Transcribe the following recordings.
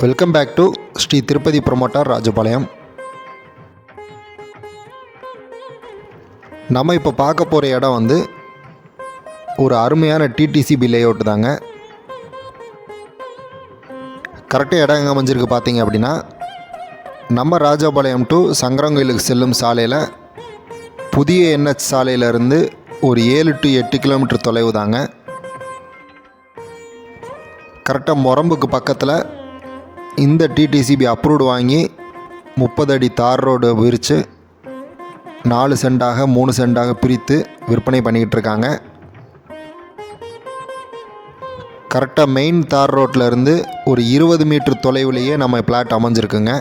Welcome back to Shri Tirupati promoter Rajapalayam. நம்ம இப்போ பார்க்க போகிற இடம் வந்து ஒரு அருமையான டிடிசிபி லேஅவுட் தாங்க. கரெக்டாக இடம் எங்கே அமைஞ்சிருக்கு பார்த்தீங்க அப்படின்னா நம்ம ராஜபாளையம் டு சங்கரங்கோயிலுக்கு செல்லும் சாலையில் புதிய என்ஹெச் சாலையிலேருந்து ஒரு ஏழு டு எட்டு கிலோமீட்டர் தொலைவு தாங்க. கரெக்டாக முரம்புக்கு பக்கத்தில் இந்த டிடிசிபி அப்ரூவ்டு வாங்கி முப்பது அடி தார் ரோடு விரித்து நாலு சென்டாக மூணு சென்டாக பிரித்து விற்பனை பண்ணிக்கிட்டு இருக்காங்க. கரெக்டாக மெயின் தார் ரோட்டில் இருந்து ஒரு இருபது மீட்டர் தொலைவிலேயே நம்ம பிளாட் அமைஞ்சிருக்குங்க.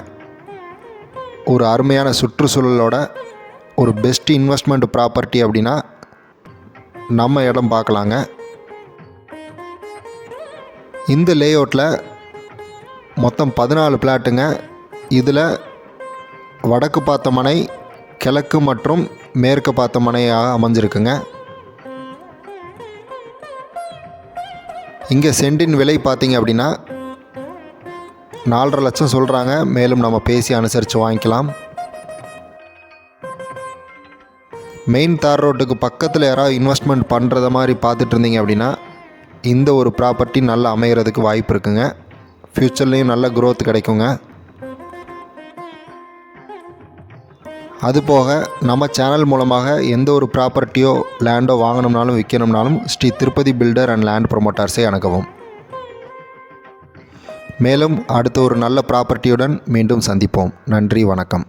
ஒரு அருமையான சுற்றுச்சூழலோட ஒரு பெஸ்ட் இன்வெஸ்ட்மெண்ட் ப்ராப்பர்ட்டி அப்படின்னா நம்ம இடம் பார்க்கலாங்க. இந்த லேஅவுட்டில் மொத்தம் பதினாலு பிளாட்டுங்க. இதில் வடக்கு பார்த்த மனை கிழக்கு மற்றும் மேற்கு பார்த்த மனையாக அமைஞ்சிருக்குங்க. இங்கே சென்டின் விலை பார்த்தீங்க அப்படின்னா நாலரை லட்சம் சொல்கிறாங்க மேலும் நம்ம பேசி அனுசரித்து வாங்கிக்கலாம். மெயின் தார் ரோட்டுக்கு பக்கத்தில் யாராவது இன்வெஸ்ட்மெண்ட் பண்ணுறத மாதிரி பார்த்துட்டு இருந்தீங்க அப்படின்னா இந்த ஒரு ப்ராப்பர்ட்டி நல்லா அமைகிறதுக்கு வாய்ப்பு இருக்குங்க. ஃப்யூச்சர்லேயும் நல்ல க்ரோத் கிடைக்குங்க. அதுபோக நம்ம சேனல் மூலமாக எந்த ஒரு ப்ராப்பர்ட்டியோ லேண்டோ வாங்கணும்னாலும் விற்கணும்னாலும் Shri Tirupati builder and land ப்ரொமோட்டர்ஸை அணுகவும். மேலும் அடுத்த ஒரு நல்ல ப்ராப்பர்ட்டியுடன் மீண்டும் சந்திப்போம். நன்றி வணக்கம்.